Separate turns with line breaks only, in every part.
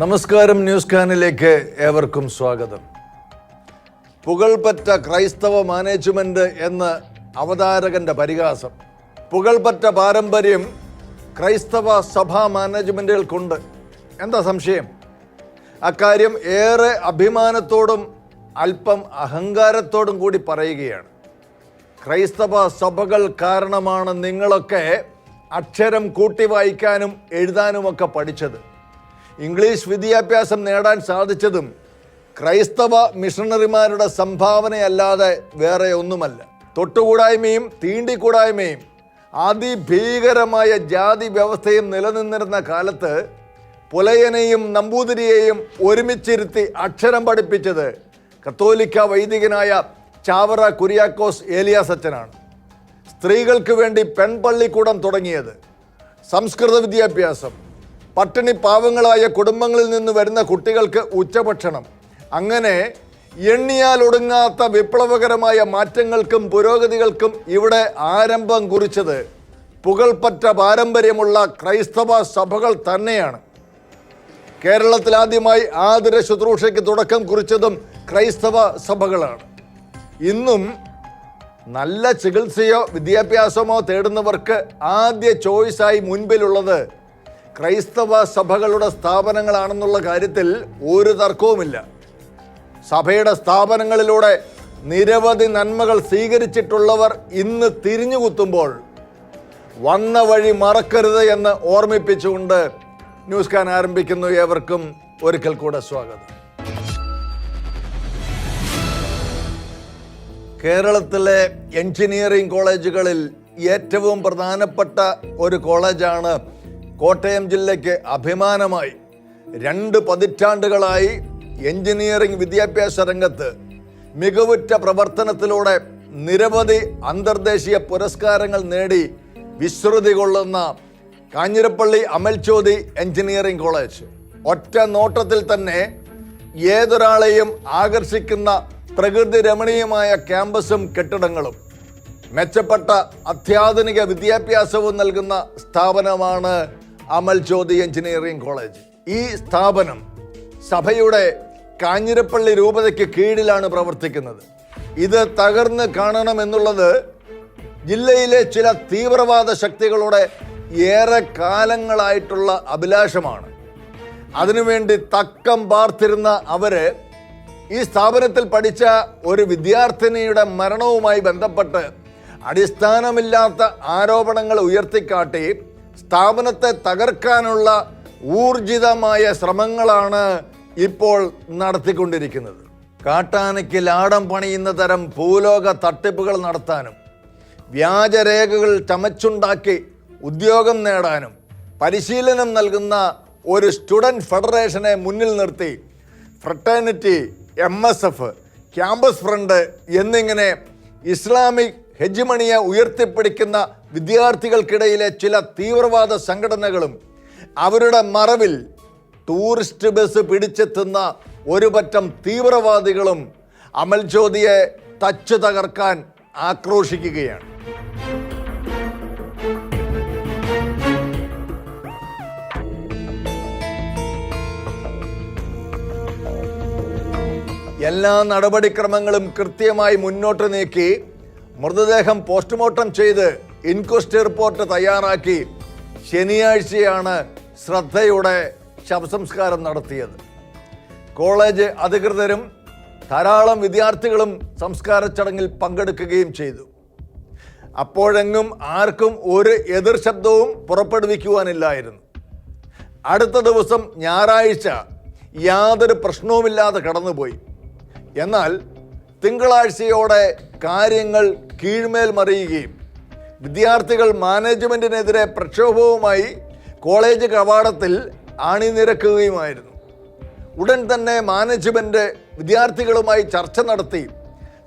നമസ്കാരം ന്യൂസ് കാനിലേക്ക് ഏവർക്കും സ്വാഗതം. പുകൾപറ്റ ക്രൈസ്തവ മാനേജ്മെന്റ് എന്ന് അവതാരകന്റെ പരിഹാസം. പുകൾപറ്റ പാരമ്പര്യം ക്രൈസ്തവ സഭാ മാനേജ്മെന്റുകൾക്കുണ്ട്. എന്താ സംശയം? അക്കാര്യം ഏറെ അഭിമാനത്തോടും അല്പം അഹങ്കാരത്തോടും കൂടി പറയുകയാണ്. ക്രൈസ്തവ സഭകൾ കാരണമാണ് നിങ്ങളൊക്കെ അക്ഷരം കൂട്ടി വായിക്കാനും എഴുതാനുമൊക്കെ പഠിച്ചത്. ഇംഗ്ലീഷ് വിദ്യാഭ്യാസം നേടാൻ സാധിച്ചതും ക്രൈസ്തവ മിഷണറിമാരുടെ സംഭാവനയല്ലാതെ വേറെ ഒന്നുമല്ല. തൊട്ടുകൂടായ്മയും തീണ്ടിക്കൂടായ്മയും അതിഭീകരമായ ജാതി വ്യവസ്ഥയും നിലനിന്നിരുന്ന കാലത്ത് പുലയനെയും നമ്പൂതിരിയെയും ഒരുമിച്ചിരുത്തി അക്ഷരം പഠിപ്പിച്ചത് കത്തോലിക്ക വൈദികനായ ചാവറ കുര്യാക്കോസ് ഏലിയാസ് അച്ഛനാണ്. സ്ത്രീകൾക്ക് വേണ്ടി പെൺപള്ളിക്കൂടം തുടങ്ങിയത്. സംസ്കൃത വിദ്യാഭ്യാസം പട്ടിണി പാവങ്ങളായ കുടുംബങ്ങളിൽ നിന്ന് വരുന്ന കുട്ടികൾക്ക് ഉച്ചഭക്ഷണം. അങ്ങനെ എണ്ണിയാൽ ഒടുങ്ങാത്ത വിപ്ലവകരമായ മാറ്റങ്ങൾക്കും പുരോഗതികൾക്കും ഇവിടെ ആരംഭം കുറിച്ചത് പുകൾപ്പറ്റ പാരമ്പര്യമുള്ള ക്രൈസ്തവ സഭകൾ തന്നെയാണ്. കേരളത്തിൽ ആദ്യമായി ആതിര ശുശ്രൂഷയ്ക്ക് തുടക്കം കുറിച്ചതും ക്രൈസ്തവ സഭകളാണ്. ഇന്നും നല്ല ചികിത്സയോ വിദ്യാഭ്യാസമോ തേടുന്നവർക്ക് ആദ്യ ചോയ്സായി മുൻപിലുള്ളത് ക്രൈസ്തവ സഭകളുടെ സ്ഥാപനങ്ങളാണെന്നുള്ള കാര്യത്തിൽ ഒരു തർക്കവുമില്ല. സഭയുടെ സ്ഥാപനങ്ങളിലൂടെ നിരവധി നന്മകൾ സ്വീകരിച്ചിട്ടുള്ളവർ ഇന്ന് തിരിഞ്ഞുകുത്തുമ്പോൾ വന്ന വഴി മറക്കരുത് എന്ന് ഓർമ്മിപ്പിച്ചുകൊണ്ട് ന്യൂസ് കാൻ ആരംഭിക്കുന്നു. ഏവർക്കും ഒരിക്കൽ കൂടെ സ്വാഗതം. കേരളത്തിലെ എഞ്ചിനീയറിംഗ് കോളേജുകളിൽ ഏറ്റവും പ്രധാനപ്പെട്ട ഒരു കോളേജാണ് കോട്ടയം ജില്ലയ്ക്ക് അഭിമാനമായി രണ്ട് പതിറ്റാണ്ടുകളായി എഞ്ചിനീയറിംഗ് വിദ്യാഭ്യാസ രംഗത്ത് മികവുറ്റ പ്രവർത്തനത്തിലൂടെ നിരവധി അന്തർദേശീയ പുരസ്കാരങ്ങൾ നേടി വിശ്രുതി കൊള്ളുന്ന കാഞ്ഞിരപ്പള്ളി അമൽചോതി എഞ്ചിനീയറിംഗ് കോളേജ്. ഒറ്റ നോട്ടത്തിൽ തന്നെ ഏതൊരാളെയും ആകർഷിക്കുന്ന പ്രകൃതി രമണീയമായ ക്യാമ്പസും കെട്ടിടങ്ങളും മെച്ചപ്പെട്ട അത്യാധുനിക വിദ്യാഭ്യാസവും നൽകുന്ന സ്ഥാപനമാണ് അമൽ ജ്യോതി എഞ്ചിനീയറിംഗ് കോളേജ്. ഈ സ്ഥാപനം സഭയുടെ കാഞ്ഞിരപ്പള്ളി രൂപതയ്ക്ക് കീഴിലാണ് പ്രവർത്തിക്കുന്നത്. ഇത് തകർന്ന് കാണണമെന്നുള്ളത് ജില്ലയിലെ ചില തീവ്രവാദ ശക്തികളുടെ ഏറെ കാലങ്ങളായിട്ടുള്ള അഭിലാഷമാണ്. അതിനുവേണ്ടി തക്കം പാർത്തിരുന്ന അവർ ഈ സ്ഥാപനത്തിൽ പഠിച്ച ഒരു വിദ്യാർത്ഥിനിയുടെ മരണവുമായി ബന്ധപ്പെട്ട് അടിസ്ഥാനമില്ലാത്ത ആരോപണങ്ങൾ ഉയർത്തിക്കാട്ടി സ്ഥാപനത്തെ തകർക്കാനുള്ള ഊർജിതമായ ശ്രമങ്ങളാണ് ഇപ്പോൾ നടത്തിക്കൊണ്ടിരിക്കുന്നത്. കാട്ടാനയ്ക്ക് ലാടം പണിയുന്ന തരം ഭൂലോക തട്ടിപ്പുകൾ നടത്താനും വ്യാജരേഖകൾ ചമച്ചുണ്ടാക്കി ഉദ്യോഗം നേടാനും പരിശീലനം നൽകുന്ന ഒരു സ്റ്റുഡന്റ് ഫെഡറേഷനെ മുന്നിൽ നിർത്തി fraternity M S F campus front എന്നിങ്ങനെ ഇസ്ലാമിക് ഹെജിമണിയെ ഉയർത്തിപ്പിടിക്കുന്ന വിദ്യാർത്ഥികൾക്കിടയിലെ ചില തീവ്രവാദ സംഘടനകളും അവരുടെ മറവിൽ ടൂറിസ്റ്റ് ബസ് പിടിച്ചെത്തുന്ന ഒരു പറ്റം തീവ്രവാദികളും അമൽ ജ്യോതിയെ തച്ചു തകർക്കാൻ ആക്രോശിക്കുകയാണ്. എല്ലാ നടപടിക്രമങ്ങളും കൃത്യമായി മുന്നോട്ട് നീക്കി മൃതദേഹം പോസ്റ്റ്മോർട്ടം ചെയ്ത് ഇൻക്വസ്റ്റ് റിപ്പോർട്ട് തയ്യാറാക്കി ശനിയാഴ്ചയാണ് ശ്രദ്ധയുടെ ശവസംസ്കാരം നടത്തിയത്. കോളേജ് അധികൃതരും ധാരാളം വിദ്യാർത്ഥികളും സംസ്കാര ചടങ്ങിൽ പങ്കെടുക്കുകയും ചെയ്തു. അപ്പോഴെങ്ങും ആർക്കും ഒരു എതിർ ശബ്ദവും പുറപ്പെടുവിക്കുവാനില്ലായിരുന്നു. അടുത്ത ദിവസം ഞായറാഴ്ച യാതൊരു പ്രശ്നവുമില്ലാതെ കടന്നുപോയി. എന്നാൽ തിങ്കളാഴ്ചയോടെ കാര്യങ്ങൾ കീഴ്മേൽ മറിയുകയും വിദ്യാർത്ഥികൾ മാനേജ്മെന്റിനെതിരെ പ്രക്ഷോഭവുമായി കോളേജ് കവാടത്തിൽ അണിനിരക്കുകയുമായിരുന്നു ഉടൻ തന്നെ മാനേജ്മെന്റ് വിദ്യാർത്ഥികളുമായി ചർച്ച നടത്തി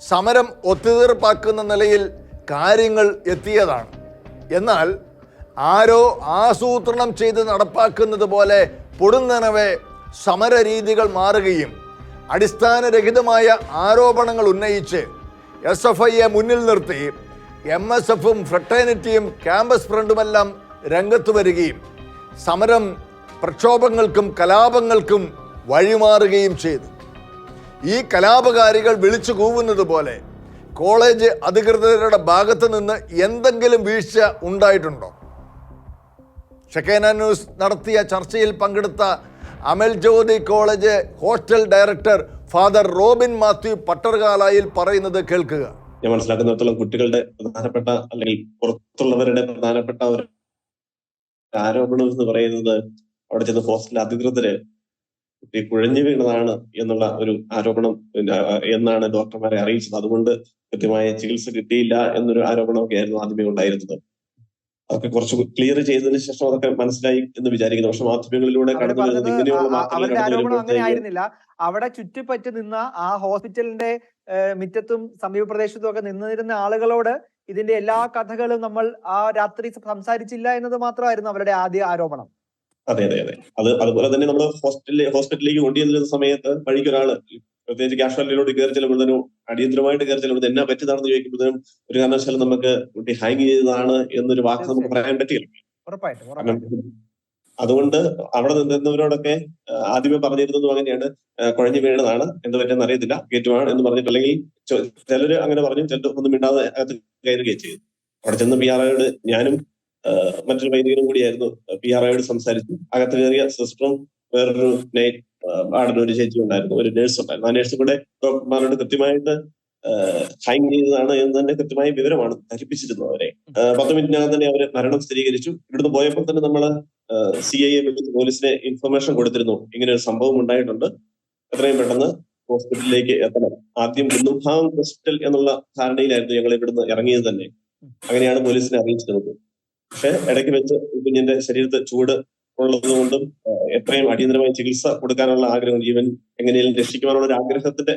സമരം ഒത്തുതീർപ്പാക്കുന്ന നിലയിൽ കാര്യങ്ങൾ എത്തിയതാണ്. എന്നാൽ ആരോ ആസൂത്രണം ചെയ്ത് നടപ്പാക്കുന്നത് പോലെ പൊടുന്നനവെ സമര രീതികൾ മാറുകയും അടിസ്ഥാനരഹിതമായ ആരോപണങ്ങൾ ഉന്നയിച്ച് എസ് എഫ് ഐയെ മുന്നിൽ നിർത്തി എം എസ് എഫും ഫ്രട്ടേണിറ്റിയും ക്യാമ്പസ് ഫ്രണ്ടുമെല്ലാം രംഗത്ത് വരികയും സമരം പ്രക്ഷോഭങ്ങൾക്കും കലാപങ്ങൾക്കും വഴിമാറുകയും ചെയ്തു. ഈ കലാപകാരികൾ വിളിച്ചു കൂവുന്നത് പോലെ കോളേജ് അധികൃതരുടെ ഭാഗത്ത് നിന്ന് എന്തെങ്കിലും വീഴ്ച ഉണ്ടായിട്ടുണ്ടോ? ഷെക്കേന ന്യൂസ് നടത്തിയ ചർച്ചയിൽ പങ്കെടുത്ത Amal Jyothi college hostel director father Robin Mathew Pattarkalayil പറയുന്നത് കേൾക്കുക.
ഞാൻ മനസ്സിലാക്കുന്നിടത്തോളം കുട്ടികളുടെ പ്രധാനപ്പെട്ട അല്ലെങ്കിൽ പുറത്തുള്ളവരുടെ പ്രധാനപ്പെട്ട ഒരു ആരോപണം എന്ന് പറയുന്നത് അവിടെ ചെന്ന് ഹോസ്റ്റൽ അധികൃതർ കുട്ടി കുഴഞ്ഞു വീണതാണ് എന്നുള്ള ഒരു ആരോപണം എന്നാണ് ഡോക്ടർമാരെ അറിയിച്ചത്. അതുകൊണ്ട് കൃത്യമായ ചികിത്സ കിട്ടിയില്ല എന്നൊരു ആരോപണമൊക്കെ ആയിരുന്നു ആദ്യമേ ഉണ്ടായിരുന്നത്. അതൊക്കെ കുറച്ച് ക്ലിയർ ചെയ്തതിന് ശേഷം അതൊക്കെ മനസ്സിലായി എന്ന് വിചാരിക്കുന്നു. പക്ഷെ മാധ്യമങ്ങളിലൂടെ കടന്നു വരുന്നത് ഇങ്ങനെയുള്ള
അവിടെ ചുറ്റിപ്പറ്റി നിന്ന ആ ഹോസ്പിറ്റലിന്റെ മിറ്റത്തും സമീപപ്രദേശത്തും സമീപ പ്രദേശത്തും ഒക്കെ നിന്നിരുന്ന ആളുകളോട് ഇതിന്റെ എല്ലാ കഥകളും നമ്മൾ ആ രാത്രി സംസാരിച്ചില്ല എന്നത് മാത്രമായിരുന്നു അവരുടെ ആദ്യ ആരോപണം.
അതെ അതെ അതെ. അത് അതുപോലെ തന്നെ നമ്മൾ ഹോസ്പിറ്റലിൽ ഹോസ്പിറ്റലിലേക്ക് കൊണ്ടുവന്നിരുന്ന സമയത്ത് വഴിക്ക് ഒരാൾ പ്രത്യേകിച്ച് കാഷ്വാലിറ്റിയിലോട്ട് കയറി ചെല്ലുമ്പോഴത്തേനും അടിയന്തരമായിട്ട് കയറി ചെല്ലുമ്പോൾ എന്നാ പറ്റിയതാണെന്ന് ചോദിക്കുമ്പോഴത്തേനും ഒരു കാരണവശാലും നമുക്ക് കുട്ടി ഹാങ് ചെയ്തതാണ് എന്നൊരു വാക്ക് നമുക്ക് പറയാൻ പറ്റില്ല. അതുകൊണ്ട് അവിടെ നിന്നവരോടൊക്കെ ആദ്യമേ പറഞ്ഞിരുന്നത് അങ്ങനെയാണ്. കുഴഞ്ഞു വീണതാണ്. എന്ത് പറ്റിയെന്ന് അറിയത്തില്ല. കയറ്റുവാണ് എന്ന് പറഞ്ഞിട്ട് അല്ലെങ്കിൽ ചിലര് അങ്ങനെ പറഞ്ഞു ചിലർ ഒന്നും മിണ്ടാതെ അകത്ത് കയറുകയും ചെയ്തു. അവിടെ ചെന്ന് പി ആർ ഞാനും മറ്റൊരു വൈദികനും കൂടിയായിരുന്നു പി ആർ ഐയോട് സംസാരിച്ചു. അകത്ത് കയറിയ സിസ്റ്ററും വേറൊരു നൈറ്റ് വാർഡിന് ഒരു ചേച്ചി ഉണ്ടായിരുന്നു ഒരു നേഴ്സ് ഉണ്ടായിരുന്നു. ആ നേഴ്സ് കൂടെ ഡോക്ടർമാരോട് കൃത്യമായിട്ട് ഹൈങ് ചെയ്തതാണ് എന്ന് തന്നെ കൃത്യമായ വിവരമാണ് ധരിപ്പിച്ചിരുന്നത് അവരെ. പത്ത് മിനിറ്റിനകം തന്നെ അവരെ മരണം സ്ഥിരീകരിച്ചു. ഇവിടുന്ന് പോയപ്പോൾ തന്നെ നമ്മൾ സി ഐ എ വിളിച്ച് പോലീസിന് ഇൻഫർമേഷൻ കൊടുത്തിരുന്നു. ഇങ്ങനെ ഒരു സംഭവം ഉണ്ടായിട്ടുണ്ട്. എത്രയും പെട്ടെന്ന് ഹോസ്പിറ്റലിലേക്ക് എത്തണം. ആദ്യം കുന്നുംഭാഗം ഹോസ്പിറ്റൽ എന്നുള്ള ധാരണയിലായിരുന്നു ഞങ്ങൾ ഇവിടുന്ന് ഇറങ്ങിയത് തന്നെ. അങ്ങനെയാണ് പോലീസിനെ അറിയിച്ചിരുന്നത് പക്ഷെ ഇടയ്ക്ക് വെച്ച് കുഞ്ഞിന്റെ ശരീരത്തെ ചൂട് ഉള്ളതുകൊണ്ടും എത്രയും അടിയന്തരമായി ചികിത്സ കൊടുക്കാനുള്ള ആഗ്രഹം ജീവൻ എങ്ങനെയും രക്ഷിക്കുവാനുള്ള ഒരു ആഗ്രഹത്തിന്റെ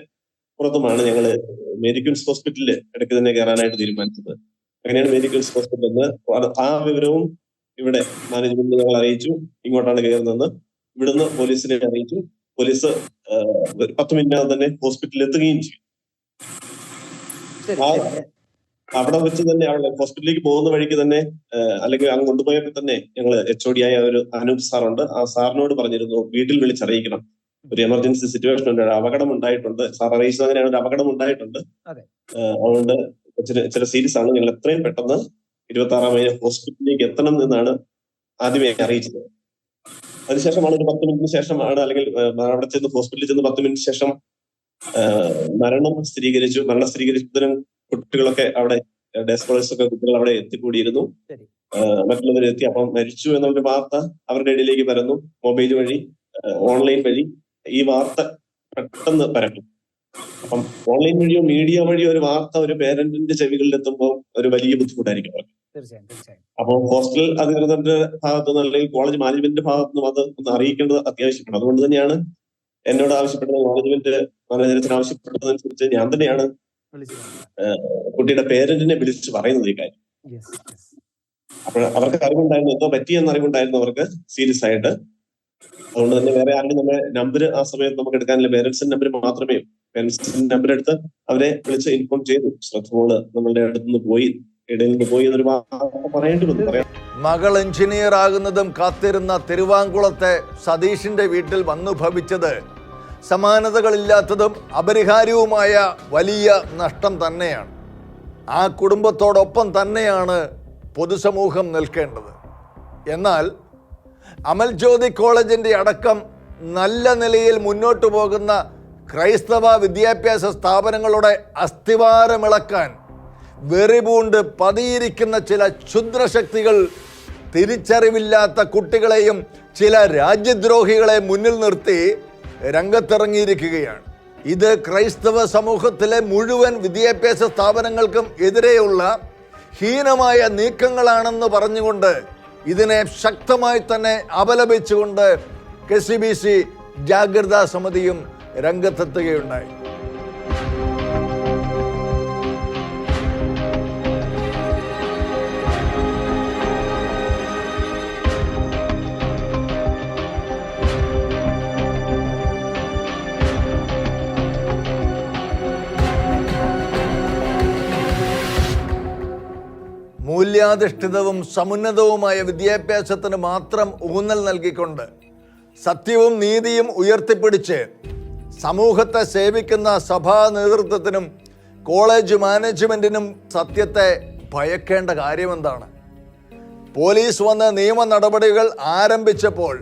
പുറത്തുമാണ് ഞങ്ങൾ മെഡിക്കൽസ് ഹോസ്പിറ്റലിൽ ഇടയ്ക്ക് തന്നെ കയറാനായിട്ട് തീരുമാനിച്ചത്. അങ്ങനെയാണ് മെഡിക്കൽസ് ഹോസ്പിറ്റലിൽ ആ വിവരവും ഇവിടെ മാനേജ്മെന്റ് ഞങ്ങൾ അറിയിച്ചു. ഇങ്ങോട്ടാണ് കയറുന്നതെന്ന് ഇവിടുന്ന് പോലീസിനെ അറിയിച്ചു. പോലീസ് പത്ത് മിനിറ്റിനകം തന്നെ ഹോസ്പിറ്റലിൽ എത്തുകയും
ശരി.
അവിടെ വെച്ച് തന്നെ അവിടെ ഹോസ്പിറ്റലിലേക്ക് പോകുന്ന വഴിക്ക് തന്നെ അല്ലെങ്കിൽ അങ്ങ് കൊണ്ടുപോയപ്പോൾ തന്നെ ഞങ്ങൾ എച്ച് ഒ ഡി ആയ ഒരു അനൂപ് സാറുണ്ട്. ആ സാറിനോട് പറഞ്ഞിരുന്നു വീട്ടിൽ വിളിച്ചറിയിക്കണം. ഒരു എമർജൻസി സിറ്റുവേഷൻ ഉണ്ട് ഒരു അപകടം ഉണ്ടായിട്ടുണ്ട്. സാർ അറിയിച്ചത് അങ്ങനെയാണ് ഒരു അപകടം ഉണ്ടായിട്ടുണ്ട്.
അതെ.
അതുകൊണ്ട് ചില സീരിയസ് ആണ്. ഞങ്ങൾ എത്രയും പെട്ടെന്ന് ഇരുപത്തി ആറാം മൈന ഹോസ്പിറ്റലിലേക്ക് എത്തണം എന്നാണ് ആദ്യമേ അറിയിച്ചത്. അതിനുശേഷമാണ് ഒരു പത്ത് മിനിറ്റിന് ശേഷമാണ് അല്ലെങ്കിൽ അവിടെ ചെന്ന് ഹോസ്പിറ്റലിൽ ചെന്ന് പത്ത് മിനിറ്റ് ശേഷം മരണം സ്ഥിരീകരിച്ചു. മരണം സ്ഥിരീകരിച്ചതിനും കുട്ടികളൊക്കെ അവിടെ ഡേ സ്കോളേഴ്സ് ഒക്കെ കുട്ടികൾ അവിടെ എത്തിക്കൂടിയിരുന്നു. മറ്റുള്ളവരെത്തി അപ്പം മരിച്ചു എന്നുള്ളൊരു വാർത്ത അവരുടെ ഇടയിലേക്ക് പരന്നു. മൊബൈൽ വഴി ഓൺലൈൻ വഴി ഈ വാർത്ത പെട്ടെന്ന് പരക്കും അപ്പം ഓൺലൈൻ വഴിയോ മീഡിയ വഴിയോ ഒരു വാർത്ത ഒരു പേരന്റിന്റെ ചെവികളിൽ എത്തുമ്പോൾ ഒരു വലിയ ബുദ്ധിമുട്ടായിരിക്കും അപ്പോൾ ഹോസ്റ്റൽ അധികൃതരുടെ ഭാഗത്തു നിന്ന് അല്ലെങ്കിൽ കോളേജ് മാനേജ്മെന്റിന്റെ ഭാഗത്തു നിന്നും അത് ഒന്ന് അറിയിക്കേണ്ടത് അത്യാവശ്യമാണ്. അതുകൊണ്ട് തന്നെയാണ് എന്നോട് ആവശ്യപ്പെട്ടത് മാനേജ്മെന്റ് മാനേജരത്തിന് ആവശ്യപ്പെട്ടതനുസരിച്ച് ഞാൻ തന്നെയാണ് കുട്ടിയുടെ പേരന്റിനെ വിളിച്ച് പറയുന്നത് ഈ കാര്യം. അപ്പോൾ അവർക്ക് അറിവുണ്ടായിരുന്നു എന്തോ പറ്റിയെന്ന് അറിവുണ്ടായിരുന്നു അവർക്ക് സീരിയസ് ആയിട്ട്. അതുകൊണ്ട് തന്നെ വേറെ ആരുടെ നമ്മുടെ നമ്പർ ആ സമയത്ത് നമുക്ക് എടുക്കാനില്ല. പേരൻസിന്റെ നമ്പർ മാത്രമേ പേരൻസിന്റെ നമ്പർ എടുത്ത് അവരെ വിളിച്ച് ഇൻഫോം ചെയ്തു. ശ്രദ്ധമോൾ നമ്മളുടെ അടുത്ത് നിന്ന് പോയി
മകൾ എഞ്ചിനീയർ ആകുന്നതും കാത്തിരുന്ന തിരുവാങ്കുളത്തെ സതീഷിന്റെ വീട്ടിൽ വന്നു ഭവിച്ചത് സമാനതകളില്ലാത്തതും അപരിഹാര്യവുമായ വലിയ നഷ്ടം തന്നെയാണ്. ആ കുടുംബത്തോടൊപ്പം തന്നെയാണ് പൊതുസമൂഹം നിൽക്കേണ്ടത്. എന്നാൽ അമൽ ജ്യോതി കോളേജിന്റെ അടക്കം നല്ല നിലയിൽ മുന്നോട്ട് പോകുന്ന ക്രൈസ്തവ വിദ്യാഭ്യാസ സ്ഥാപനങ്ങളുടെ അസ്ഥിവാരമിളക്കാൻ വെറിപൂണ്ട് പതിയിരിക്കുന്ന ചില ക്ഷുദ്രശക്തികൾ തിരിച്ചറിവില്ലാത്ത കുട്ടികളെയും ചില രാജ്യദ്രോഹികളെ മുന്നിൽ നിർത്തി രംഗത്തിറങ്ങിയിരിക്കുകയാണ്. ഇത് ക്രൈസ്തവ സമൂഹത്തിലെ മുഴുവൻ വിദ്യാഭ്യാസ സ്ഥാപനങ്ങൾക്കും എതിരെയുള്ള ഹീനമായ നീക്കങ്ങളാണെന്ന് പറഞ്ഞുകൊണ്ട് ഇതിനെ ശക്തമായി തന്നെ അപലപിച്ചുകൊണ്ട് കെ സി ബി സി ജാഗ്രതാ സമിതിയും രംഗത്തെത്തുകയുണ്ടായി. മൂല്യാധിഷ്ഠിതവും സമുന്നതവുമായ വിദ്യാഭ്യാസത്തിന് മാത്രം ഊന്നൽ നൽകിക്കൊണ്ട് സത്യവും നീതിയും ഉയർത്തിപ്പിടിച്ച് സമൂഹത്തെ സേവിക്കുന്ന സഭാ നേതൃത്വത്തിനും കോളേജ് മാനേജ്മെന്റിനും സത്യത്തെ ഭയക്കേണ്ട കാര്യമെന്താണ്? പോലീസ് വന്ന് നിയമ നടപടികൾ ആരംഭിച്ചപ്പോൾ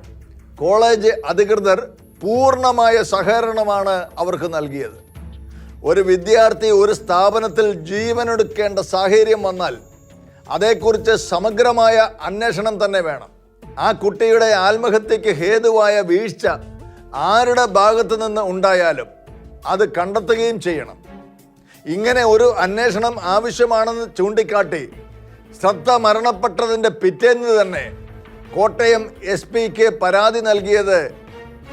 കോളേജ് അധികൃതർ പൂർണമായ സഹകരണമാണ് അവർക്ക് നൽകിയത്. ഒരു വിദ്യാർത്ഥി ഒരു സ്ഥാപനത്തിൽ ജീവനൊടുക്കേണ്ട സാഹചര്യം വന്നാൽ അതേക്കുറിച്ച് സമഗ്രമായ അന്വേഷണം തന്നെ വേണം. ആ കുട്ടിയുടെ ആത്മഹത്യയ്ക്ക് ഹേതുവായ വീഴ്ച ആരുടെ ഭാഗത്തു നിന്ന് ഉണ്ടായാലും അത് കണ്ടെത്തുകയും ചെയ്യണം. ഇങ്ങനെ ഒരു അന്വേഷണം ആവശ്യമാണെന്ന് ചൂണ്ടിക്കാട്ടി ശ്രദ്ധ മരണപ്പെട്ടതിന്റെ പിറ്റേന്ന് തന്നെ കോട്ടയം എസ് പിക്ക് പരാതി നൽകിയത്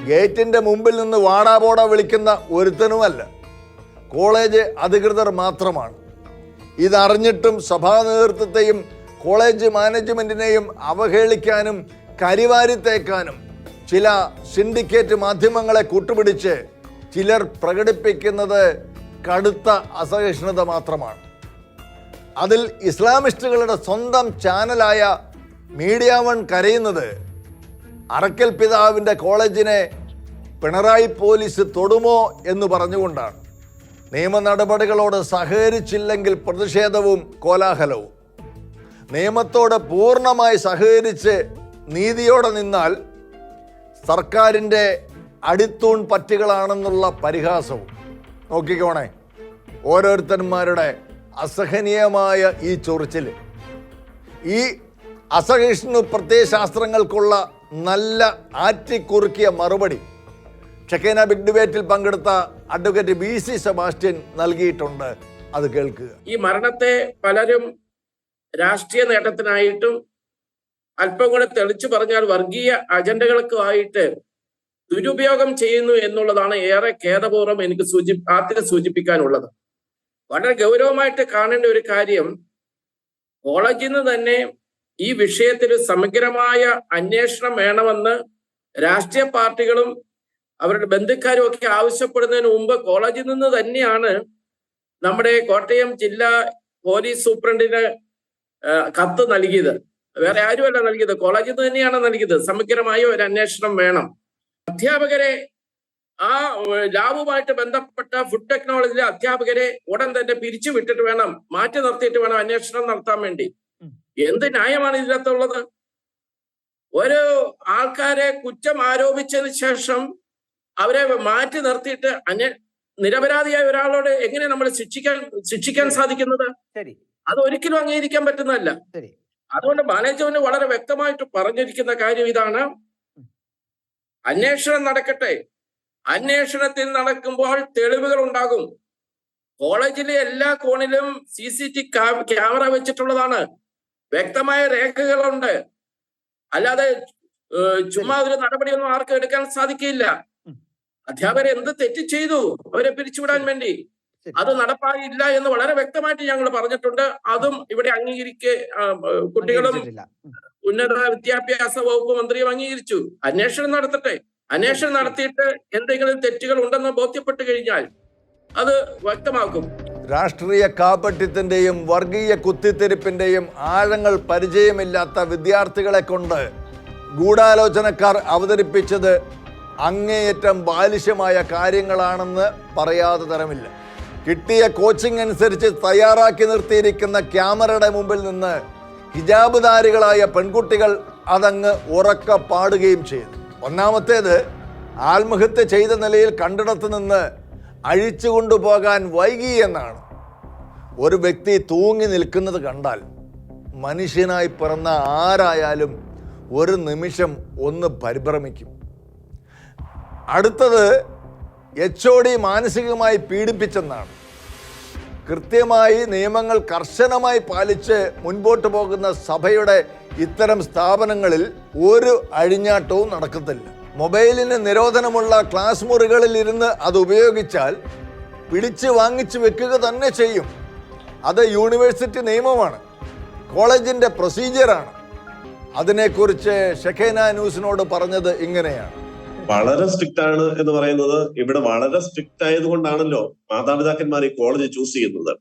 ഗേറ്റിന്റെ മുമ്പിൽ നിന്ന് വാടാപോട വിളിക്കുന്ന ഒരുത്തനുമല്ല. കോളേജ് അധികൃതർ മാത്രമാണ്. ഇതറിഞ്ഞിട്ടും സഭാ നേതൃത്വത്തെയും കോളേജ് മാനേജ്മെന്റിനെയും അവഹേളിക്കാനും കരിവാരിത്തേക്കാനും ചില സിൻഡിക്കേറ്റ് മാധ്യമങ്ങളെ കൂട്ടുപിടിച്ച് ചിലർ പ്രകടിപ്പിക്കുന്നത് കടുത്ത അസഹിഷ്ണുത മാത്രമാണ്. അതിൽ ഇസ്ലാമിസ്റ്റുകളുടെ സ്വന്തം ചാനലായ മീഡിയ വൺ കരയുന്നത് അറക്കൽ പിതാവിന്റെ കോളേജിനെ പിണറായി പോലീസ് തൊടുമോ എന്ന് പറഞ്ഞുകൊണ്ടാണ്. നിയമ നടപടികളോട് സഹകരിച്ചില്ലെങ്കിൽ പ്രതിഷേധവും കോലാഹലവും. നിയമത്തോട് പൂർണമായി സഹകരിച്ച് നീതിയോടെ നിന്നാൽ സർക്കാരിന്റെ അടിത്തൂൺ പറ്റുകളാണെന്നുള്ള പരിഹാസവും. നോക്കിക്കോണേ ഓരോരുത്തന്മാരുടെ അസഹനീയമായ ഈ ചൊറിച്ചിൽ ഈ അസഹിഷ്ണു പ്രത്യയശാസ്ത്രങ്ങൾക്കുള്ള നല്ല ആറ്റിക്കുറുക്കിയ മറുപടി ഷെക്കേന ബിഗ് ഡിബേറ്റിൽ പങ്കെടുത്ത അഡ്വക്കേറ്റ് ബി സി സെബാസ്റ്റ്യൻ നൽകിയിട്ടുണ്ട്. അത് കേൾക്കുക.
ഈ മരണത്തെ പലരും രാഷ്ട്രീയ നേട്ടത്തിനായിട്ടും അല്പം കൂടെ തെളിച്ചു പറഞ്ഞാൽ വർഗീയ അജണ്ടകൾക്കുമായിട്ട് ദുരുപയോഗം ചെയ്യുന്നു എന്നുള്ളതാണ് ഏറെ ഖേദപൂർവം എനിക്ക് സൂചി ആദ്യം സൂചിപ്പിക്കാനുള്ളത്. വളരെ ഗൗരവമായിട്ട് കാണേണ്ട ഒരു കാര്യം കോളേജിൽ നിന്ന് തന്നെ ഈ വിഷയത്തിൽ സമഗ്രമായ അന്വേഷണം വേണമെന്ന് രാഷ്ട്രീയ പാർട്ടികളും അവരുടെ ബന്ധുക്കാരും ഒക്കെ ആവശ്യപ്പെടുന്നതിന് മുമ്പ് കോളേജിൽ നിന്ന് തന്നെയാണ് നമ്മുടെ കോട്ടയം ജില്ലാ പോലീസ് സൂപ്രണ്ടിന് കത്ത് നൽകിയത്. വേറെ ആരുമല്ല നൽകിയത്. കോളേജിൽ നിന്ന് തന്നെയാണ് നൽകിയത്. സമഗ്രമായ ഒരു അന്വേഷണം വേണം. അധ്യാപകരെ ആ ലാബുമായിട്ട് ബന്ധപ്പെട്ട ഫുഡ് ടെക്നോളജിയിലെ അധ്യാപകരെ ഉടൻ തന്നെ പിരിച്ചു വിട്ടിട്ട് വേണം മാറ്റി നിർത്തിയിട്ട് വേണം അന്വേഷണം നടത്താൻ വേണ്ടി. എന്ത് ന്യായമാണ് ഇതിനകത്തുള്ളത്? ഒരു ആൾക്കാരെ കുറ്റം ആരോപിച്ചതിന് ശേഷം അവരെ മാറ്റി നിർത്തിയിട്ട് അന്യ നിരപരാധിയായ ഒരാളോട് എങ്ങനെ നമ്മൾ ശിക്ഷിക്കാൻ ശിക്ഷിക്കാൻ സാധിക്കുന്നത്? അത് ഒരിക്കലും അംഗീകരിക്കാൻ പറ്റുന്നതല്ല. അതുകൊണ്ട് മാനേജ്മെന്റ് വളരെ വ്യക്തമായിട്ട് പറഞ്ഞിരിക്കുന്ന കാര്യം ഇതാണ്. അന്വേഷണം നടക്കട്ടെ. അന്വേഷണത്തിൽ നടക്കുമ്പോൾ തെളിവുകൾ ഉണ്ടാകും. കോളേജിലെ എല്ലാ കോണിലും സി സി ടി ക്യാമറ വെച്ചിട്ടുള്ളതാണ്. വ്യക്തമായ രേഖകളുണ്ട്. അല്ലാതെ ചുമ്മാ ഒരു നടപടിയൊന്നും ആർക്കും എടുക്കാൻ സാധിക്കില്ല. അധ്യാപകർ എന്ത് തെറ്റ് ചെയ്തു? അവരെ പിരിച്ചുവിടാൻ വേണ്ടി. അത് നടപ്പായില്ല എന്ന് വളരെ വ്യക്തമായിട്ട് ഞങ്ങൾ പറഞ്ഞിട്ടുണ്ട്. അതും ഇവിടെ അംഗീകരിക്കെ കുട്ടികളും ഉന്നത വിദ്യാഭ്യാസ വകുപ്പ് മന്ത്രിയും അംഗീകരിച്ചു. അന്വേഷണം നടത്തട്ടെ. അന്വേഷണം നടത്തിയിട്ട് എന്തെങ്കിലും തെറ്റുകൾ ഉണ്ടെന്ന് ബോധ്യപ്പെട്ട് കഴിഞ്ഞാൽ അത് വ്യക്തമാക്കും.
രാഷ്ട്രീയ കാപട്യത്തിന്റെയും വർഗീയ കുത്തിത്തിരിപ്പിന്റെയും ആഴങ്ങൾ പരിചയമില്ലാത്ത വിദ്യാർത്ഥികളെ കൊണ്ട് ഗൂഢാലോചനക്കാർ അവതരിപ്പിച്ചത് അങ്ങേയറ്റം ബാലിശമായ കാര്യങ്ങളാണെന്ന് പറയാതെ തരമില്ല. കിട്ടിയ കോച്ചിങ് അനുസരിച്ച് തയ്യാറാക്കി നിർത്തിയിരിക്കുന്ന ക്യാമറയുടെ മുമ്പിൽ നിന്ന് ഹിജാബുധാരികളായ പെൺകുട്ടികൾ അതങ്ങ് ഉറക്ക പാടുകയും ചെയ്തു. ഒന്നാമത്തേത് ആത്മഹത്യ ചെയ്ത നിലയിൽ കണ്ടിടത്ത് നിന്ന് അഴിച്ചു കൊണ്ടുപോകാൻ വൈകി എന്നാണ്. ഒരു വ്യക്തി തൂങ്ങി നിൽക്കുന്നത് കണ്ടാൽ മനുഷ്യനായി പിറന്ന ആരായാലും ഒരു നിമിഷം ഒന്ന് പരിഭ്രമിക്കും. അടുത്തത് എച്ച് ഒ ഡി മാനസികമായി പീഡിപ്പിച്ചെന്നാണ്. കൃത്യമായി നിയമങ്ങൾ കർശനമായി പാലിച്ച് മുൻപോട്ട് പോകുന്ന സഭയുടെ ഇത്തരം സ്ഥാപനങ്ങളിൽ ഒരു അഴിഞ്ഞാട്ടവും നടക്കത്തില്ല. മൊബൈലിന് നിരോധനമുള്ള ക്ലാസ് മുറികളിൽ ഇരുന്ന് അത് ഉപയോഗിച്ചാൽ പിടിച്ച് വാങ്ങിച്ചു വെക്കുക തന്നെ ചെയ്യും. അത് യൂണിവേഴ്സിറ്റി നിയമമാണ്. കോളേജിന്റെ പ്രൊസീജിയറാണ്. അതിനെക്കുറിച്ച് ഷെഖേന ന്യൂസിനോട് പറഞ്ഞത് ഇങ്ങനെയാണ്.
വളരെ സ്ട്രിക്റ്റ് ആണ് എന്ന് പറയുന്നത്. ഇവിടെ വളരെ സ്ട്രിക്റ്റ് ആയതുകൊണ്ടാണല്ലോ മാതാപിതാക്കന്മാർ ഈ കോളേജ് ചൂസ് ചെയ്യുന്നത്.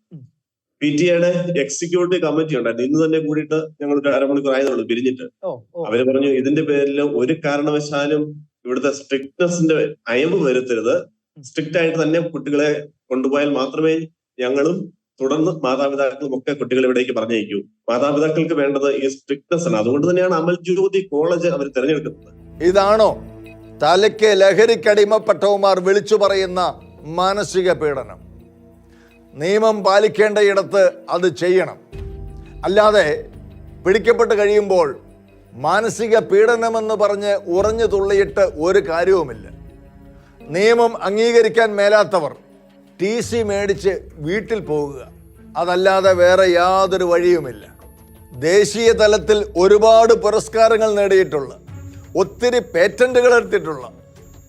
പി ടി എയുടെ എക്സിക്യൂട്ടീവ് കമ്മിറ്റി ഉണ്ടായിരുന്നു. ഇന്ന് തന്നെ കൂടിയിട്ട് ഞങ്ങൾ ഒരു അരമണിക്കൂർ ആയതുള്ളൂ പിരിഞ്ഞിട്ട്. അവർ പറഞ്ഞു ഇതിന്റെ പേരിൽ ഒരു കാരണവശാലും ഇവിടെ ഇവിടുത്തെ സ്ട്രിക്ട്നെസിന്റെ അയവ് വരുത്തരുത്. സ്ട്രിക്റ്റ് ആയിട്ട് തന്നെ കുട്ടികളെ കൊണ്ടുപോയാൽ മാത്രമേ ഞങ്ങളും തുടർന്ന് മാതാപിതാക്കളും ഒക്കെ കുട്ടികളെ ഇവിടേക്ക് പറഞ്ഞയക്കൂ. മാതാപിതാക്കൾക്ക് വേണ്ടത് ഈ സ്ട്രിക്ട്നെസ് ആണ്. അതുകൊണ്ട് തന്നെയാണ് അമൽ ജ്യോതി കോളേജ് അവർ തിരഞ്ഞെടുക്കുന്നത്.
ഇതാണോ തലയ്ക്ക് ലഹരിക്കടിമപ്പെട്ടവന്മാർ വിളിച്ചു പറയുന്ന മാനസിക പീഡനം. നിയമം പാലിക്കേണ്ടയിടത്ത് അത് ചെയ്യണം. അല്ലാതെ പിടിക്കപ്പെട്ട് കഴിയുമ്പോൾ മാനസിക പീഡനമെന്ന് പറഞ്ഞ് ഉറഞ്ഞു തുള്ളിയിട്ട് ഒരു കാര്യവുമില്ല. നിയമം അംഗീകരിക്കാൻ മേലാത്തവർ ടി സി മേടിച്ച് വീട്ടിൽ പോകുക അതല്ലാതെ വേറെ യാതൊരു വഴിയുമില്ല. ദേശീയ തലത്തിൽ ഒരുപാട് പുരസ്കാരങ്ങൾ നേടിയിട്ടുള്ള ഒത്തിരി പേറ്റന്റുകൾ എടുത്തിട്ടുള്ള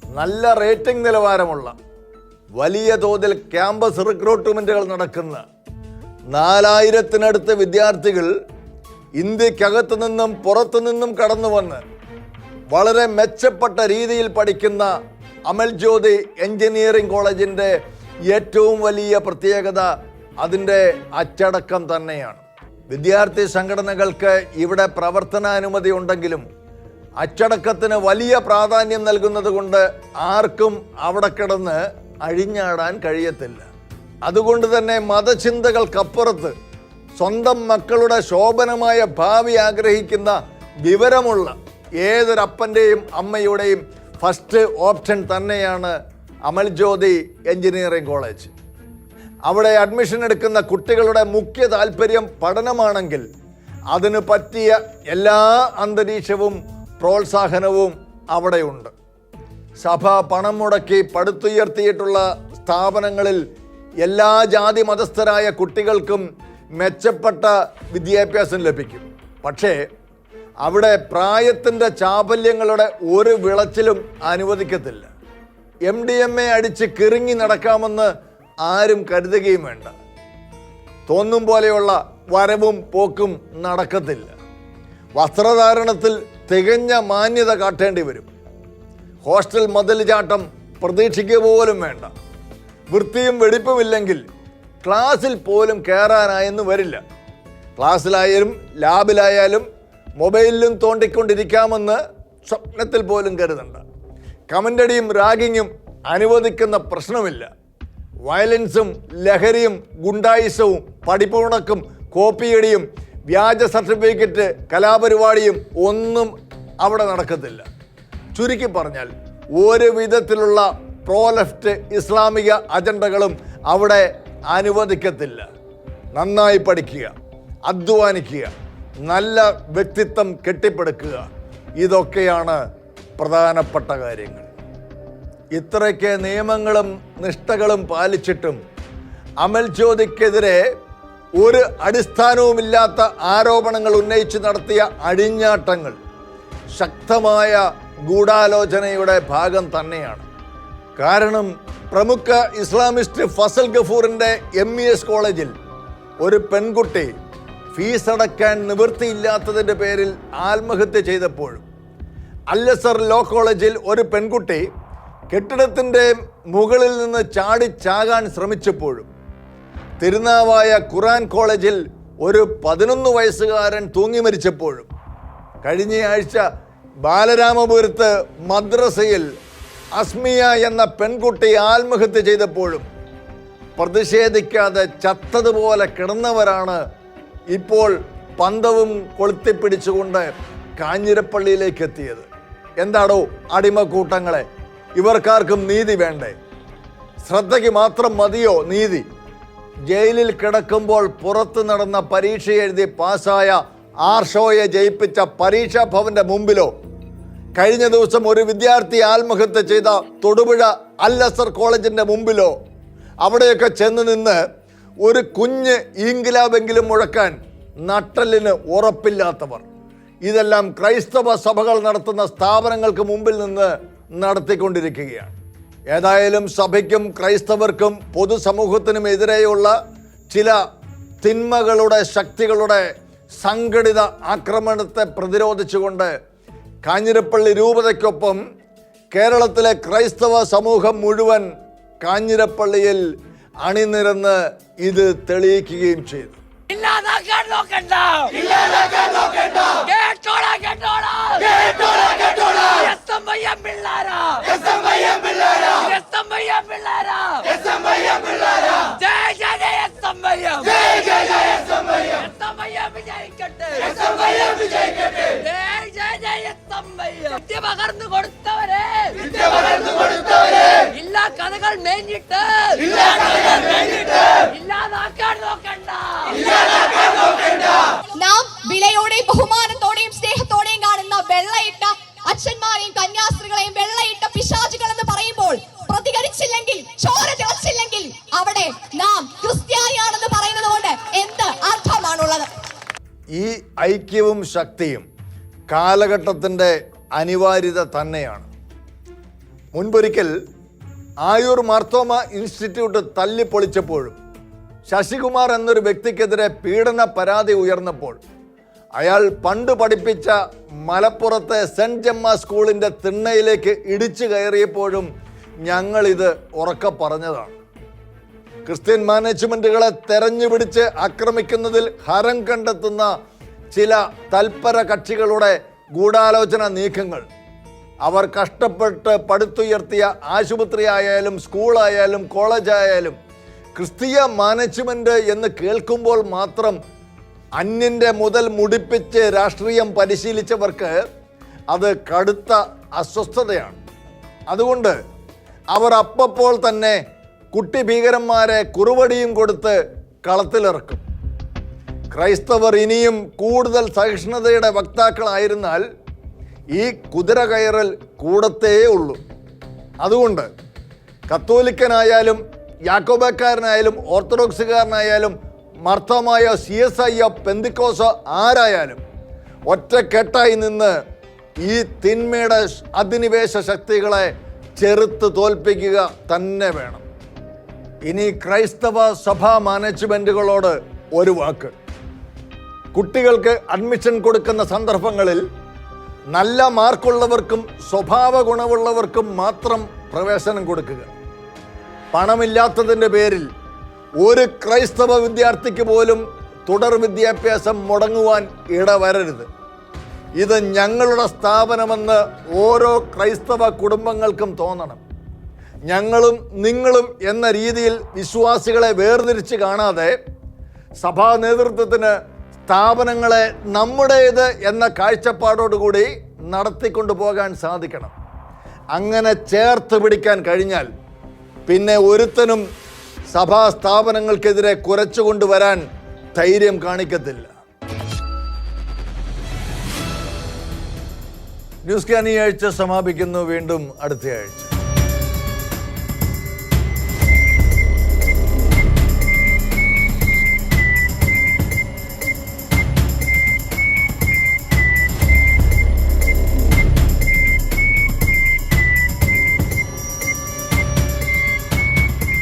നല്ല റേറ്റിംഗ് നിലവാരമുള്ള വലിയ തോതിൽ ക്യാമ്പസ് റിക്രൂട്ട്മെന്റുകൾ നടക്കുന്ന നാലായിരത്തിനടുത്ത് വിദ്യാർത്ഥികൾ ഇന്ത്യക്കകത്തു നിന്നും പുറത്തു നിന്നും കടന്നു വന്ന് വളരെ മെച്ചപ്പെട്ട രീതിയിൽ പഠിക്കുന്ന അമൽ ജ്യോതി എഞ്ചിനീയറിംഗ് കോളേജിന്റെ ഏറ്റവും വലിയ പ്രത്യേകത അതിന്റെ അച്ചടക്കം തന്നെയാണ്. വിദ്യാർത്ഥി സംഘടനകൾക്ക് ഇവിടെ പ്രവർത്തനാനുമതി ഉണ്ടെങ്കിലും അച്ചടക്കത്തിന് വലിയ പ്രാധാന്യം നൽകുന്നത് കൊണ്ട് ആർക്കും അവിടെ കിടന്ന് അഴിഞ്ഞാടാൻ കഴിയത്തില്ല. അതുകൊണ്ട് തന്നെ മതചിന്തകൾക്കപ്പുറത്ത് സ്വന്തം മക്കളുടെ ശോഭനമായ ഭാവി ആഗ്രഹിക്കുന്ന വിവരമുള്ള ഏതൊരപ്പന്റെയും അമ്മയുടെയും ഫസ്റ്റ് ഓപ്ഷൻ തന്നെയാണ് അമൽജ്യോതി എഞ്ചിനീയറിംഗ് കോളേജ്. അവിടെ അഡ്മിഷൻ എടുക്കുന്ന കുട്ടികളുടെ മുഖ്യ താല്പര്യം പഠനമാണെങ്കിൽ അതിന് പറ്റിയ എല്ലാ അന്തരീക്ഷവും പ്രോത്സാഹനവും അവിടെയുണ്ട്. സഭ പണം മുടക്കി പടുത്തുയർത്തിയിട്ടുള്ള സ്ഥാപനങ്ങളിൽ എല്ലാ ജാതി മതസ്ഥരായ കുട്ടികൾക്കും മെച്ചപ്പെട്ട വിദ്യാഭ്യാസം ലഭിക്കും. പക്ഷേ അവിടെ പ്രായത്തിന്റെ ചാപല്യങ്ങളുടെ ഒരു വിളച്ചിലും അനുവദിക്കത്തില്ല. എം ഡി എം എ അടിച്ച് കിറുങ്ങി നടക്കാമെന്ന് ആരും കരുതുകയും വേണ്ട. തോന്നും പോലെയുള്ള വരവും പോക്കും നടക്കത്തില്ല. വസ്ത്രധാരണത്തിൽ തികഞ്ഞ മാന്യത കാട്ടേണ്ടി വരും. ഹോസ്റ്റൽ മതിൽ ചാട്ടം പ്രതീക്ഷിക്കുക പോലും വേണ്ട. വൃത്തിയും വെടിപ്പുമില്ലെങ്കിൽ ക്ലാസ്സിൽ പോലും കയറാനായെന്ന് വരില്ല. ക്ലാസ്സിലായാലും ലാബിലായാലും മൊബൈലിലും തോണ്ടിക്കൊണ്ടിരിക്കാമെന്ന് സ്വപ്നത്തിൽ പോലും കരുതണ്ട. കമന്റടിയും റാഗിങ്ങും അനുവദിക്കുന്ന പ്രശ്നമില്ല. വയലൻസും ലഹരിയും ഗുണ്ടായിസവും പഠിപ്പുണക്കും കോപ്പിയടിയും വ്യാജ സർട്ടിഫിക്കറ്റ് കലാപരിപാടിയും ഒന്നും അവിടെ നടക്കത്തില്ല. ചുരുക്കി പറഞ്ഞാൽ ഒരു വിധത്തിലുള്ള പ്രോ ലെഫ്റ്റ് ഇസ്ലാമിക അജണ്ടകളും അവിടെ അനുവദിക്കത്തില്ല. നന്നായി പഠിക്കുക അധ്വാനിക്കുക നല്ല വ്യക്തിത്വം കെട്ടിപ്പടുക്കുക ഇതൊക്കെയാണ് പ്രധാനപ്പെട്ട കാര്യങ്ങൾ. ഇത്രയ്ക്ക് നിയമങ്ങളും നിഷ്ഠകളും പാലിച്ചിട്ടും അമൽ ജ്യോതിക്കെതിരെ ഒരു അടിസ്ഥാനവുമില്ലാത്ത ആരോപണങ്ങൾ ഉന്നയിച്ച് നടത്തിയ അഴിഞ്ഞാട്ടങ്ങൾ ശക്തമായ ഗൂഢാലോചനയുടെ ഭാഗം തന്നെയാണ്. കാരണം പ്രമുഖ ഇസ്ലാമിസ്റ്റ് ഫസൽ ഗഫൂറിന്റെ എം ഇ എസ് കോളേജിൽ ഒരു പെൺകുട്ടി ഫീസ് അടയ്ക്കാൻ നിവൃത്തിയില്ലാത്തതിന്റെ പേരിൽ ആത്മഹത്യ ചെയ്തപ്പോഴും അല്ലസർ ലോ കോളേജിൽ ഒരു പെൺകുട്ടി കെട്ടിടത്തിന്റെ മുകളിൽ നിന്ന് ചാടിച്ചാകാൻ ശ്രമിച്ചപ്പോഴും തിരുനാവായ ഖുറാൻ കോളേജിൽ ഒരു പതിനൊന്ന് വയസ്സുകാരൻ തൂങ്ങി മരിച്ചപ്പോഴും. കഴിഞ്ഞയാഴ്ച ബാലരാമപുരത്ത് മദ്രസയിൽ അസ്മിയ എന്ന പെൺകുട്ടി ആത്മഹത്യ ചെയ്തപ്പോഴും പ്രതിഷേധിക്കാതെ ചത്തതുപോലെ കിടന്നവരാണ് ഇപ്പോൾ പന്തവും കൊളുത്തിപ്പിടിച്ചുകൊണ്ട് കാഞ്ഞിരപ്പള്ളിയിലേക്ക് എത്തിയത്. എന്താടോ അടിമക്കൂട്ടങ്ങളെ ഇവർക്കാർക്കും നീതി വേണ്ടേ? ശ്രദ്ധയ്ക്ക് മാത്രം മതിയോ നീതി? ജയിലിൽ കിടക്കുമ്പോൾ പുറത്തു നടന്ന പരീക്ഷ എഴുതി പാസ്സായ ആർഷോയെ ജയിപ്പിച്ച പരീക്ഷാ ഭവന്റെ മുമ്പിലോ? കഴിഞ്ഞ ദിവസം ഒരു വിദ്യാർത്ഥി ആത്മഹത്യ ചെയ്ത തൊടുപുഴ അൽ അസർ കോളേജിന്റെ മുമ്പിലോ? അവിടെയൊക്കെ ചെന്ന് നിന്ന് ഒരു കുഞ്ഞ് ഈങ്കിലാവെങ്കിലും മുഴക്കാൻ നട്ടലിന് ഉറപ്പില്ലാത്തവർ. ഇതെല്ലാം ക്രൈസ്തവ സഭകൾ നടത്തുന്ന സ്ഥാപനങ്ങൾക്ക് മുമ്പിൽ നിന്ന് നടത്തിക്കൊണ്ടിരിക്കുകയാണ്. ഏതായാലും സഭയ്ക്കും ക്രൈസ്തവർക്കും പൊതുസമൂഹത്തിനും എതിരെയുള്ള ചില തിന്മകളുടെ ശക്തികളുടെ സംഘടിത ആക്രമണത്തെ പ്രതിരോധിച്ചുകൊണ്ട് കാഞ്ഞിരപ്പള്ളി രൂപതയ്ക്കൊപ്പം കേരളത്തിലെ ക്രൈസ്തവ സമൂഹം മുഴുവൻ കാഞ്ഞിരപ്പള്ളിയിൽ അണിനിരന്ന് ഇത് തെളിയിക്കുകയും ചെയ്തു.
ഇല്ലാതാക്കാൻ നോക്കണ്ട. ഇല്ലാതാക്കാൻ നോക്കണ്ട. കേട്ടോടാ കേട്ടോടാ. കേട്ടോടാ കേട്ടോടാ. എസ് എം ഐ എം പിള്ളാരാ. എസ് എം ഐ എം പിള്ളാരാ. എസ് എം ഐ എം പിള്ളാരാ. എസ്
ഐ എം പിള്ളാരാ. ജയ ജയ എസ് ഐ എം. ജയ ജയ എസ് ഐ എം. വിജയിക്കട്ടെ. എസ് വിജയിക്കട്ടെ. ജയ ജയ എസ് എം ഐ എം.
വിദ്യ
കൊടുത്തവരെ. വിദ്യ പകർന്നു കൊടുത്തവരെ. ഇല്ലാ കഥകൾ മേഞ്ഞിട്ട്. ഇല്ലാ കഥകൾ മേഞ്ഞിട്ട്. ഇല്ലാതാക്കാൻ നോക്കണ്ട.
ഐക്യവും ശക്തിയും കാലഘട്ടത്തിന്റെ അനിവാര്യത തന്നെയാണ്. മുൻപൊരിക്കൽ ആയൂർ മാർത്തോമ ഇൻസ്റ്റിറ്റ്യൂട്ട് തല്ലിപ്പൊളിച്ചപ്പോഴും ശശികുമാർ എന്നൊരു വ്യക്തിക്കെതിരെ പീഡന പരാതി ഉയർന്നപ്പോൾ അയാൾ പണ്ട് പഠിപ്പിച്ച മലപ്പുറത്തെ സെന്റ് ജമ്മ സ്കൂളിന്റെ തിണ്ണയിലേക്ക് ഇടിച്ചു കയറിയപ്പോഴും ഞങ്ങളിത് ഉറക്കെ പറഞ്ഞതാണ്. ക്രിസ്ത്യൻ മാനേജ്മെന്റുകളെ തെരഞ്ഞുപിടിച്ച് ആക്രമിക്കുന്നതിൽ ഹരം കണ്ടെത്തുന്ന ചില തൽപര കക്ഷികളുടെ ഗൂഢാലോചന നീക്കങ്ങൾ. അവർ കഷ്ടപ്പെട്ട് പടുത്തുയർത്തിയ ആശുപത്രി ആയാലും സ്കൂളായാലും കോളേജായാലും ക്രിസ്തീയ മാനേജ്മെന്റ് എന്ന് കേൾക്കുമ്പോൾ മാത്രം അന്യന്റെ മുതൽ മുടിപ്പിച്ച് രാഷ്ട്രീയം പരിശീലിച്ചവർക്ക് അത് കടുത്ത അസ്വസ്ഥതയാണ്. അതുകൊണ്ട് അവർ അപ്പപ്പോൾ തന്നെ കുട്ടി ഭീകരന്മാരെ കുറുവടിയും കൊടുത്ത് കളത്തിലിറക്കും. ക്രൈസ്തവർ ഇനിയും കൂടുതൽ സഹിഷ്ണുതയുടെ വക്താക്കളായിരുന്നാൽ ഈ കുതിര കയറൽ കൂടത്തേ ഉള്ളൂ. അതുകൊണ്ട് കത്തോലിക്കനായാലും യാക്കോബക്കാരനായാലും ഓർത്തഡോക്സുകാരനായാലും മർത്തമായ സി എസ് ഐയോ പെന്തിക്കോസോ ആരായാലും ഒറ്റക്കെട്ടായി നിന്ന് ഈ തിന്മയുടെ അധിനിവേശ ശക്തികളെ ചെറുത്ത് തോൽപ്പിക്കുക തന്നെ വേണം. ഇനി ക്രൈസ്തവ സഭാ മാനേജ്മെന്റുകളോട് ഒരു വാക്ക്. കുട്ടികൾക്ക് അഡ്മിഷൻ കൊടുക്കുന്ന സന്ദർഭങ്ങളിൽ നല്ല മാർക്കുള്ളവർക്കും സ്വഭാവ ഗുണമുള്ളവർക്കും മാത്രം പ്രവേശനം കൊടുക്കുക. പണമില്ലാത്തതിന്റെ പേരിൽ ഒരു ക്രൈസ്തവ വിദ്യാർത്ഥിക്ക് പോലും തുടർ വിദ്യാഭ്യാസം മുടങ്ങുവാൻ ഇടവരരുത്. ഇത് ഞങ്ങളുടെ സ്ഥാപനമെന്ന് ഓരോ ക്രൈസ്തവ കുടുംബങ്ങൾക്കും തോന്നണം. ഞങ്ങളും നിങ്ങളും എന്ന രീതിയിൽ വിശ്വാസികളെ വേർതിരിച്ച് കാണാതെ സഭാ നേതൃത്വത്തിന് സ്ഥാപനങ്ങളെ നമ്മുടേത് എന്ന കാഴ്ചപ്പാടോടുകൂടി നടത്തിക്കൊണ്ടു പോകാൻ സാധിക്കണം. അങ്ങനെ ചേർത്ത് പിടിക്കാൻ കഴിഞ്ഞാൽ പിന്നെ ഒരുത്തനും സഭാ സ്ഥാപനങ്ങൾക്കെതിരെ കുരച്ചുകൊണ്ടുവരാൻ ധൈര്യം കാണിക്കത്തില്ല. ന്യൂസ് ക്യാൻ ഈ ആഴ്ച സമാപിക്കുന്നു. വീണ്ടും അടുത്തയാഴ്ച